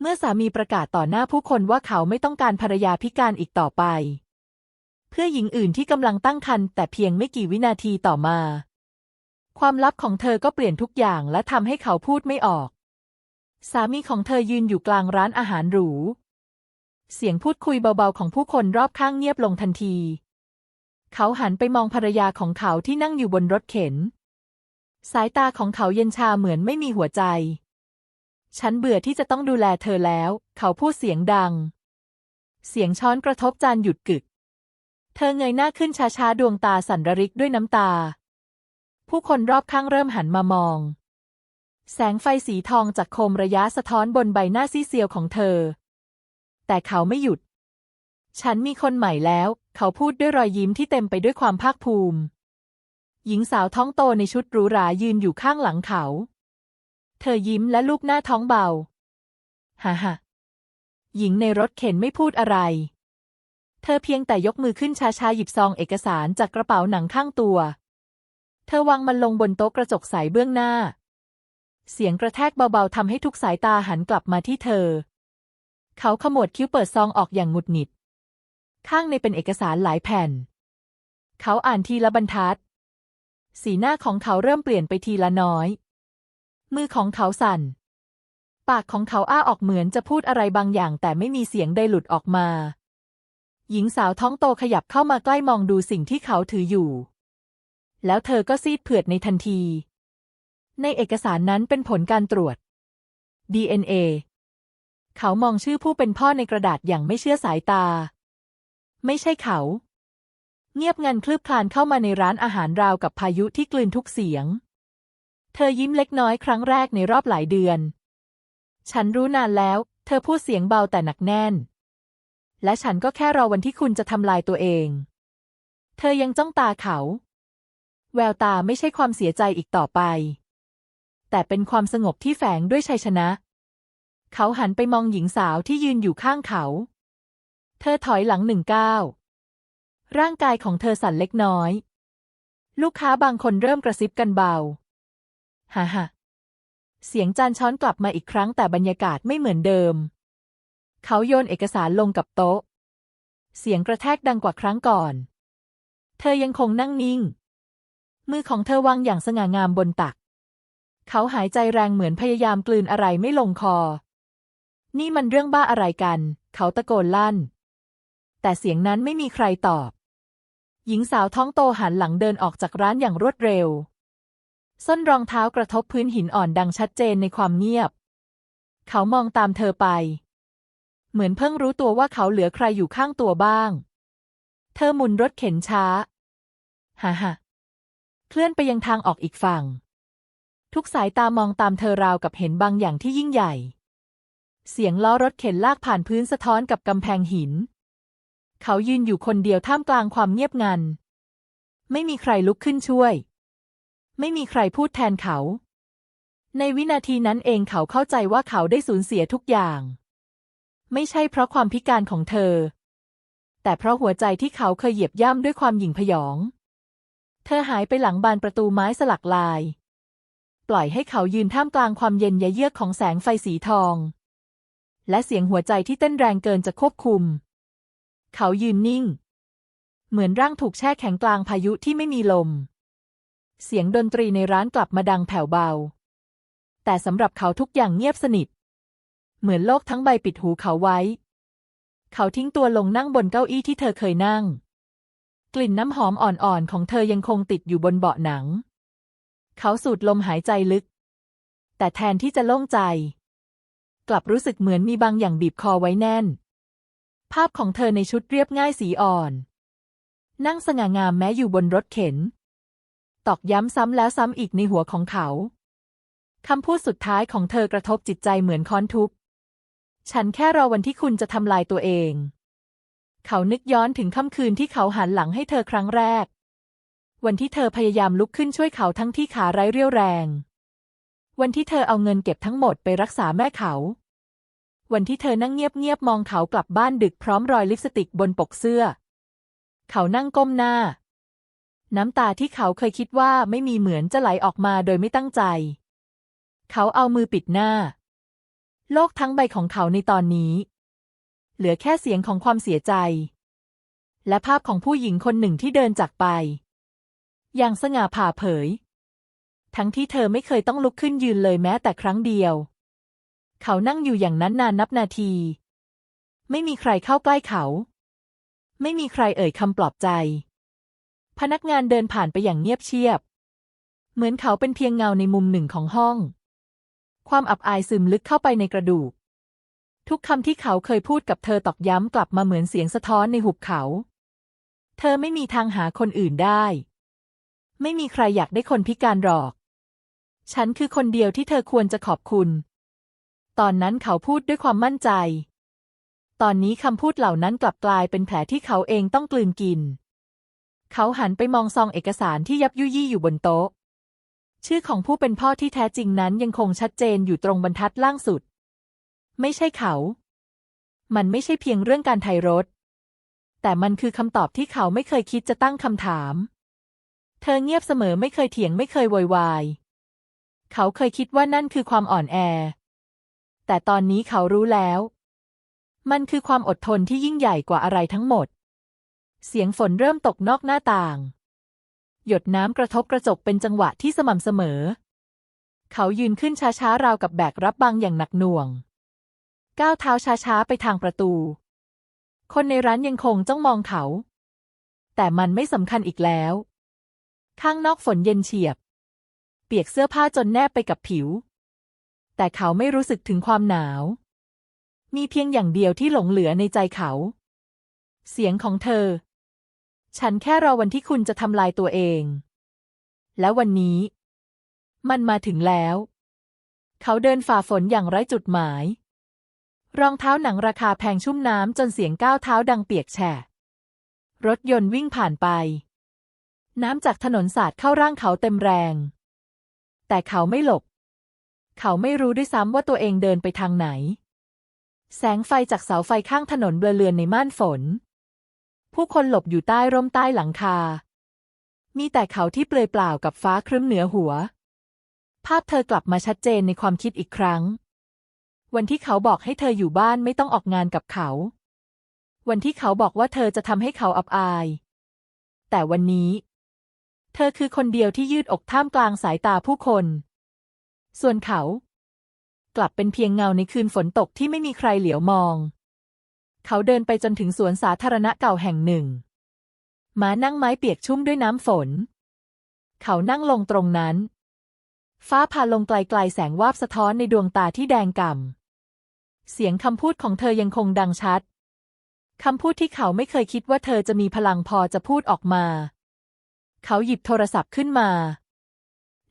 เมื่อสามีประกาศต่อหน้าผู้คนว่าเขาไม่ต้องการภรรยาพิการอีกต่อไป เพื่อหญิงอื่นที่กำลังตั้งครรภ์แต่เพียงไม่กี่วินาทีต่อมา ความลับของเธอก็เปลี่ยนทุกอย่างและทำให้เขาพูดไม่ออก สามีของเธอยืนอยู่กลางร้านอาหารหรู เสียงพูดคุยเบาๆของผู้คนรอบข้างเงียบลงทันที เขาหันไปมองภรรยาของเขาที่นั่งอยู่บนรถเข็น สายตาของเขาเย็นชาเหมือนไม่มีหัวใจ ฉันเบื่อที่จะต้องดูแลเธอแล้ว เขาพูดเสียงดัง เสียงช้อนกระทบจานหยุดกึก เธอเงยหน้าขึ้นช้าๆ ดวงตาสั่นระริกด้วยน้ำตา ผู้คนรอบข้างเริ่มหันมามอง แสงไฟสีทองจากโคมระยะสะท้อนบนใบหน้าซีเซียวของเธอ แต่เขาไม่หยุด ฉันมีคนใหม่แล้ว เขาพูดด้วยรอยยิ้มที่เต็มไปด้วยความภาคภูมิ หญิงสาวท้องโตในชุดหรูหรายืนอยู่ข้างหลังเขา เธอยิ้มและลูบหน้าท้องเบา ฮ่าฮ่าหญิงในรถเข็นไม่พูดอะไร เธอเพียงแต่ยกมือขึ้นช้าๆหยิบซองเอกสารจากกระเป๋าหนังข้างตัว เธอวางมันลงบนโต๊ะกระจกใสเบื้องหน้า เสียงกระแทกเบาๆทำให้ทุกสายตาหันกลับมาที่เธอ เขาขมวดคิ้วเปิดซองออกอย่างหงุดหงิด ข้างในเป็นเอกสารหลายแผ่น เขาอ่านทีละบรรทัด สีหน้าของเขาเริ่มเปลี่ยนไปทีละน้อย มือของเขาสั่น ปากของเขาอ้าออกเหมือนจะพูดอะไรบางอย่าง แต่ไม่มีเสียงใดหลุดออกมา หญิงสาวท้องโตขยับเข้ามาใกล้มองดูสิ่งที่เขาถืออยู่ แล้วเธอก็ซีดเผือดในทันที ในเอกสารนั้นเป็นผลการตรวจ DNA เขามองชื่อผู้เป็นพ่อในกระดาษอย่างไม่เชื่อสายตา ไม่ใช่เขา เงียบงันคลืบคลานเข้ามาในร้านอาหารราวกับพายุที่กลืนทุกเสียง เธอยิ้มเล็กน้อยครั้งแรกในรอบหลายเดือน ฉันรู้นานแล้ว เธอพูดเสียงเบาแต่หนักแน่น และฉันก็แค่รอวันที่คุณจะทำลายตัวเอง เธอยังจ้องตาเขา แววตาไม่ใช่ความเสียใจอีกต่อไป แต่เป็นความสงบที่แฝงด้วยชัยชนะ เขาหันไปมองหญิงสาวที่ยืนอยู่ข้างเขา เธอถอยหลังหนึ่งก้าวร่างกายของเธอสั่นเล็กน้อย ลูกค้าบางคนเริ่มกระซิบกันเบา ฮ่าฮ่าเสียงจานช้อนกลับมาอีกครั้งแต่บรรยากาศไม่เหมือนเดิม เขาโยนเอกสารลงกับโต๊ะ เสียงกระแทกดังกว่าครั้งก่อน เธอยังคงนั่งนิ่ง มือของเธอวางอย่างสง่างามบนตัก เขาหายใจแรงเหมือนพยายามกลืนอะไรไม่ลงคอ นี่มันเรื่องบ้าอะไรกัน เขาตะโกนลั่น แต่เสียงนั้นไม่มีใครตอบ หญิงสาวท้องโตหันหลังเดินออกจากร้านอย่างรวดเร็ว ส้นรองเท้ากระทบพื้นหินอ่อนดังชัดเจนในความเงียบ เขามองตามเธอไป เหมือนเพิ่งรู้ตัวว่าเขาเหลือใครอยู่ข้างตัวบ้าง เธอหมุนรถเข็นช้า ฮ่าฮ่าเคลื่อนไปยังทางออกอีกฝั่ง ทุกสายตามองตามเธอราวกับเห็นบางอย่างที่ยิ่งใหญ่ เสียงล้อรถเข็นลากผ่านพื้นสะท้อนกับกำแพงหิน เขายืนอยู่คนเดียวท่ามกลางความเงียบงัน ไม่มีใครลุกขึ้นช่วย ไม่มีใครพูดแทนเขา ในวินาทีนั้นเองเขาเข้าใจว่าเขาได้สูญเสียทุกอย่าง ไม่ใช่เพราะความพิการของเธอ แต่เพราะหัวใจที่เขาเคยเหยียบย่ำด้วยความหยิ่งพยอง เธอหายไปหลังบานประตูไม้สลักลาย ปล่อยให้เขายืนท่ามกลางความเย็นยะเยือกของแสงไฟสีทอง และเสียงหัวใจที่เต้นแรงเกินจะควบคุม เขายืนนิ่ง เหมือนร่างถูกแช่แข็งกลางพายุที่ไม่มีลม เสียงดนตรีในร้านกลับมาดังแผ่วเบา แต่สำหรับเขาทุกอย่างเงียบสนิท เหมือนโลกทั้งใบปิดหูเขาไว้ เขาทิ้งตัวลงนั่งบนเก้าอี้ที่เธอเคยนั่ง กลิ่นน้ำหอมอ่อนๆของเธอยังคงติดอยู่บนเบาะหนัง เขาสูดลมหายใจลึก แต่แทนที่จะโล่งใจ กลับรู้สึกเหมือนมีบางอย่างบีบคอไว้แน่น ภาพของเธอในชุดเรียบง่ายสีอ่อน นั่งสง่างามแม้อยู่บนรถเข็น ตอกย้ำซ้ำแล้วซ้ำอีกในหัวของเขา คำพูดสุดท้ายของเธอกระทบจิตใจเหมือนค้อนทุบ ฉันแค่รอวันที่คุณจะทำลายตัวเอง เขานึกย้อนถึงค่ำคืนที่เขาหันหลังให้เธอครั้งแรก วันที่เธอพยายามลุกขึ้นช่วยเขาทั้งที่ขาไร้เรี่ยวแรง วันที่เธอเอาเงินเก็บทั้งหมดไปรักษาแม่เขา วันที่เธอนั่งเงียบๆมองเขากลับบ้านดึกพร้อมรอยลิปสติกบนปกเสื้อ เขานั่งก้มหน้า น้ำตาที่เขาเคยคิดว่าไม่มีเหมือนจะไหลออกมาโดยไม่ตั้งใจ เขาเอามือปิดหน้า โลกทั้งใบของเขาในตอนนี้ เหลือแค่เสียงของความเสียใจ และภาพของผู้หญิงคนหนึ่งที่เดินจากไป อย่างสง่าผ่าเผย ทั้งที่เธอไม่เคยต้องลุกขึ้นยืนเลยแม้แต่ครั้งเดียว เขานั่งอยู่อย่างนั้นนานนับนาที ไม่มีใครเข้าใกล้เขา ไม่มีใครเอ่ยคำปลอบใจ พนักงานเดินผ่านไปอย่างเงียบเชียบ เหมือนเขาเป็นเพียงเงาในมุมหนึ่งของห้อง ความอับอายซึมลึกเข้าไปในกระดูก ทุกคำที่เขาเคยพูดกับเธอตอกย้ำกลับมาเหมือนเสียงสะท้อนในหุบเขา เธอไม่มีทางหาคนอื่นได้ ไม่มีใครอยากได้คนพิการหรอก ฉันคือคนเดียวที่เธอควรจะขอบคุณ ตอนนั้นเขาพูดด้วยความมั่นใจ ตอนนี้คำพูดเหล่านั้นกลับกลายเป็นแผลที่เขาเองต้องกลืนกิน เขาหันไปมองซองเอกสารที่ยับยุยี่อยู่บนโต๊ะ ชื่อของผู้เป็นพ่อที่แท้จริงนั้นยังคงชัดเจนอยู่ตรงบรรทัดล่างสุด ไม่ใช่เขา มันไม่ใช่เพียงเรื่องการไทยรถ แต่มันคือคำตอบที่เขาไม่เคยคิดจะตั้งคำถาม เธอเงียบเสมอไม่เคยเถียงไม่เคยโวยวาย เขาเคยคิดว่านั่นคือความอ่อนแอ แต่ตอนนี้เขารู้แล้ว มันคือความอดทนที่ยิ่งใหญ่กว่าอะไรทั้งหมด เสียงฝนเริ่มตกนอกหน้าต่าง หยดน้ำกระทบกระจกเป็นจังหวะที่สม่ำเสมอ เขายืนขึ้นช้าๆราวกับแบกรับบางอย่างหนักหน่วง ก้าวเท้าช้าๆไปทางประตู คนในร้านยังคงจ้องมองเขา แต่มันไม่สำคัญอีกแล้ว ข้างนอกฝนเย็นเฉียบ เปียกเสื้อผ้าจนแนบไปกับผิว แต่เขาไม่รู้สึกถึงความหนาว มีเพียงอย่างเดียวที่หลงเหลือในใจเขาเสียงของเธอ ฉันแค่รอวันที่คุณจะทำลายตัวเอง และวันนี้ มันมาถึงแล้ว เขาเดินฝ่าฝนอย่างไร้จุดหมาย รองเท้าหนังราคาแพงชุ่มน้ำจนเสียงก้าวเท้าดังเปียกแฉะ รถยนต์วิ่งผ่านไป น้ำจากถนนสาดเข้าร่างเขาเต็มแรง แต่เขาไม่หลบ เขาไม่รู้ด้วยซ้ำว่าตัวเองเดินไปทางไหน แสงไฟจากเสาไฟข้างถนนเบลเลือนในม่านฝน ผู้คนหลบอยู่ใต้ร่มใต้หลังคา มีแต่เขาที่เปลือยเปล่ากับฟ้าครึ้มเหนือหัว ภาพเธอกลับมาชัดเจนในความคิดอีกครั้ง วันที่เขาบอกให้เธออยู่บ้านไม่ต้องออกงานกับเขา วันที่เขาบอกว่าเธอจะทำให้เขาอับอาย แต่วันนี้ เธอคือคนเดียวที่ยืดอกท่ามกลางสายตาผู้คน ส่วนเขา กลับเป็นเพียงเงาในคืนฝนตกที่ไม่มีใครเหลียวมอง เขาเดินไปจนถึงสวนสาธารณะเก่าแห่งหนึ่งม้านั่งไม้เปียกชุ่มด้วยน้ำฝน เขานั่งลงตรงนั้น ฟ้าผ่าลงไกลๆแสงวาบสะท้อนในดวงตาที่แดงก่ำ เสียงคำพูดของเธอยังคงดังชัด คำพูดที่เขาไม่เคยคิดว่าเธอจะมีพลังพอจะพูดออกมา เขาหยิบโทรศัพท์ขึ้นมา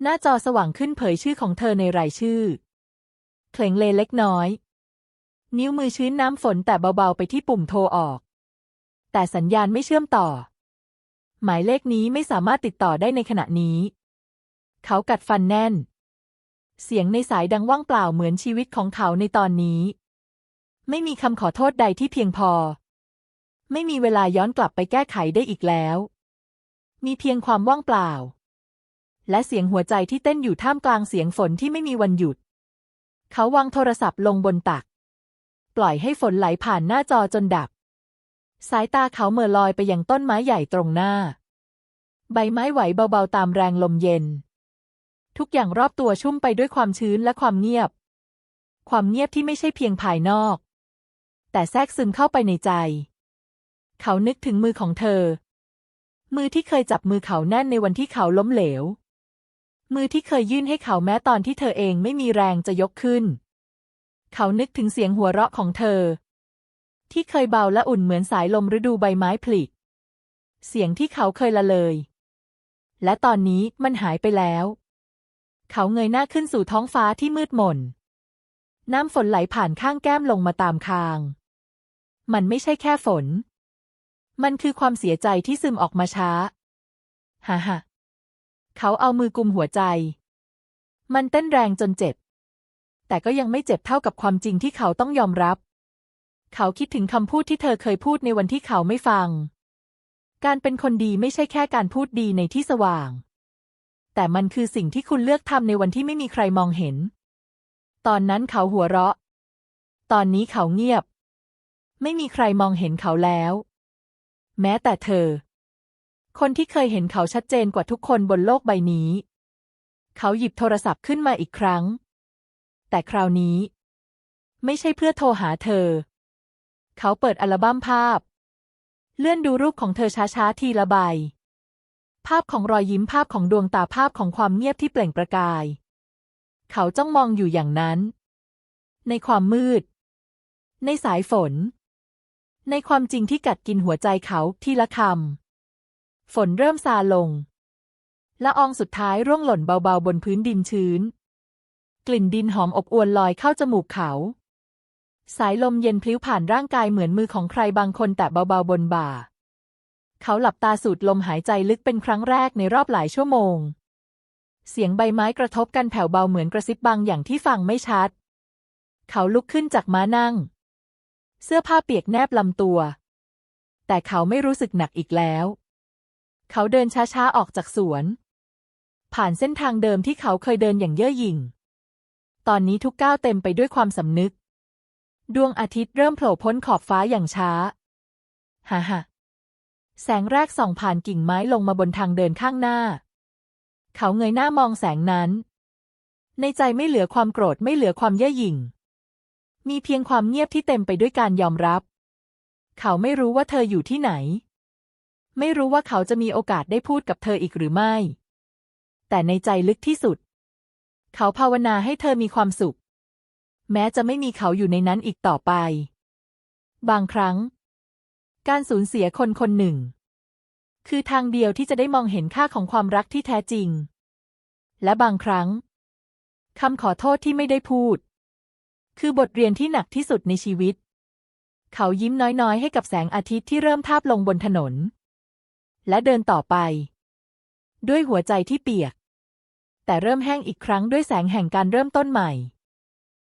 หน้าจอสว่างขึ้นเผยชื่อของเธอในรายชื่อ เคลงเลเล็กน้อย นิ้วมือชื้นน้ำฝนแต่เบาๆไปที่ปุ่มโทรออก แต่สัญญาณไม่เชื่อมต่อ หมายเลขนี้ไม่สามารถติดต่อได้ในขณะนี้ เขากัดฟันแน่น เสียงในสายดังว่างเปล่าเหมือนชีวิตของเขาในตอนนี้ ไม่มีคำขอโทษใดที่เพียงพอ ไม่มีเวลาย้อนกลับไปแก้ไขได้อีกแล้ว มีเพียงความว่างเปล่า และเสียงหัวใจที่เต้นอยู่ท่ามกลางเสียงฝนที่ไม่มีวันหยุด เขาวางโทรศัพท์ลงบนตัก ปล่อยให้ฝนไหลผ่านหน้าจอจนดับ สายตาเขาเหม่อลอยไปยังต้นไม้ใหญ่ตรงหน้า ใบไม้ไหวเบาๆตามแรงลมเย็น ทุกอย่างรอบตัวชุ่มไปด้วยความชื้นและความเงียบ ความเงียบที่ไม่ใช่เพียงภายนอก แต่แทรกซึมเข้าไปในใจ เขานึกถึงมือของเธอ มือที่เคยจับมือเขาแน่นในวันที่เขาล้มเหลว มือที่เคยยื่นให้เขาแม้ตอนที่เธอเองไม่มีแรงจะยกขึ้น เขานึกถึงเสียงหัวเราะของเธอ ที่เคยเบาและอุ่นเหมือนสายลมฤดูใบไม้ผลิเสียงที่เขาเคยละเลย และตอนนี้มันหายไปแล้ว เขาเงยหน้าขึ้นสู่ท้องฟ้าที่มืดมน น้ำฝนไหลผ่านข้างแก้มลงมาตามคาง มันไม่ใช่แค่ฝน มันคือความเสียใจที่ซึมออกมาช้าฮ่าฮ่าเขาเอามือกุมหัวใจ มันเต้นแรงจนเจ็บ แต่ก็ยังไม่เจ็บเท่ากับความจริงที่เขาต้องยอมรับ เขาคิดถึงคำพูดที่เธอเคยพูดในวันที่เขาไม่ฟัง การเป็นคนดีไม่ใช่แค่การพูดดีในที่สว่าง แต่มันคือสิ่งที่คุณเลือกทำในวันที่ไม่มีใครมองเห็น ตอนนั้นเขาหัวเราะ ตอนนี้เขาเงียบ ไม่มีใครมองเห็นเขาแล้ว แม้แต่เธอ คนที่เคยเห็นเขาชัดเจนกว่าทุกคนบนโลกใบนี้ เขาหยิบโทรศัพท์ขึ้นมาอีกครั้ง แต่คราวนี้ ไม่ใช่เพื่อโทรหาเธอ เขาเปิดอัลบั้มภาพ เลื่อนดูรูปของเธอช้าๆทีละใบ ภาพของรอยยิ้มภาพของดวงตาภาพของความเงียบที่เปล่งประกาย เขาจ้องมองอยู่อย่างนั้น ในความมืด ในสายฝน ในความจริงที่กัดกินหัวใจเขาทีละคำฝนเริ่มซาลงละอองสุดท้ายร่วงหล่นเบาๆบนพื้นดินชื้น กลิ่นดินหอมอบอวนลอยเข้าจมูกเขา สายลมเย็นพลิ้วผ่านร่างกายเหมือนมือของใครบางคนแตะเบาๆบนบ่า เขาหลับตาสูดลมหายใจลึกเป็นครั้งแรกในรอบหลายชั่วโมง เสียงใบไม้กระทบกันแผ่วเบาเหมือนกระซิบบางอย่างที่ฟังไม่ชัด เขาลุกขึ้นจากม้านั่ง เสื้อผ้าเปียกแนบลำตัว แต่เขาไม่รู้สึกหนักอีกแล้ว เขาเดินช้าๆออกจากสวน ผ่านเส้นทางเดิมที่เขาเคยเดินอย่างเย่อหยิ่ง ตอนนี้ทุกก้าวเต็มไปด้วยความสำนึก ดวงอาทิตย์เริ่มโผล่พ้นขอบฟ้าอย่างช้า ฮ่าฮ่าแสงแรกส่องผ่านกิ่งไม้ลงมาบนทางเดินข้างหน้า เขาเงยหน้ามองแสงนั้น ในใจไม่เหลือความโกรธไม่เหลือความเย่อหยิ่ง มีเพียงความเงียบที่เต็มไปด้วยการยอมรับ เขาไม่รู้ว่าเธออยู่ที่ไหน ไม่รู้ว่าเขาจะมีโอกาสได้พูดกับเธออีกหรือไม่ แต่ในใจลึกที่สุด เขาภาวนาให้เธอมีความสุข แม้จะไม่มีเขาอยู่ในนั้นอีกต่อไป บางครั้ง การสูญเสียคนคนหนึ่ง คือทางเดียวที่จะได้มองเห็นค่าของความรักที่แท้จริง และบางครั้งคำขอโทษที่ไม่ได้พูด คือบทเรียนที่หนักที่สุดในชีวิต เขายิ้มน้อยๆ ให้กับแสงอาทิตย์ที่เริ่มทาบลงบนถนน และเดินต่อไป ด้วยหัวใจที่เปียก แต่เริ่มแห้งอีกครั้งด้วยแสงแห่งการเริ่มต้นใหม่